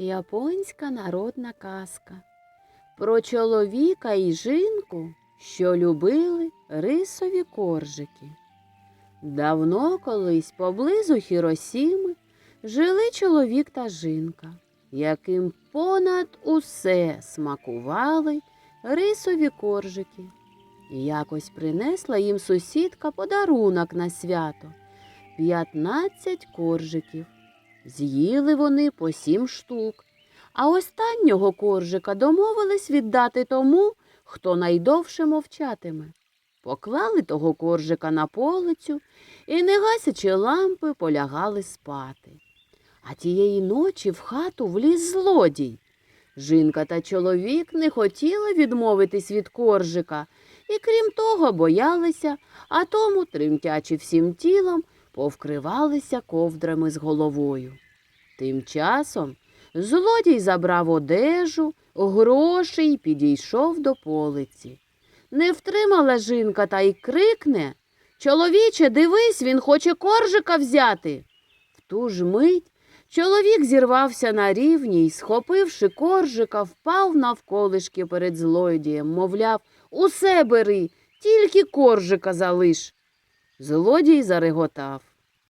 Японська народна казка про чоловіка і жінку, що любили рисові коржики. Давно колись поблизу Хіросіми жили чоловік та жінка, яким понад усе смакували рисові коржики. Якось принесла їм сусідка подарунок на свято п'ятнадцять коржиків. З'їли вони по сім штук, а останнього коржика домовились віддати тому, хто найдовше мовчатиме. Поклали того коржика на полицю і, не гасячи лампи, полягали спати. А тієї ночі в хату вліз злодій. Жінка та чоловік не хотіли відмовитись від коржика і, крім того, боялися, а тому, тремтячи всім тілом, повкривалися ковдрами з головою. Тим часом злодій забрав одежу, гроші й підійшов до полиці. Не втримала жінка та й крикне Чоловіче, дивись, він хоче коржика взяти. В ту ж мить чоловік зірвався на рівні й, схопивши коржика, впав навколишки перед злодієм, мовляв, усе бери, тільки коржика залиш. Злодій зареготав.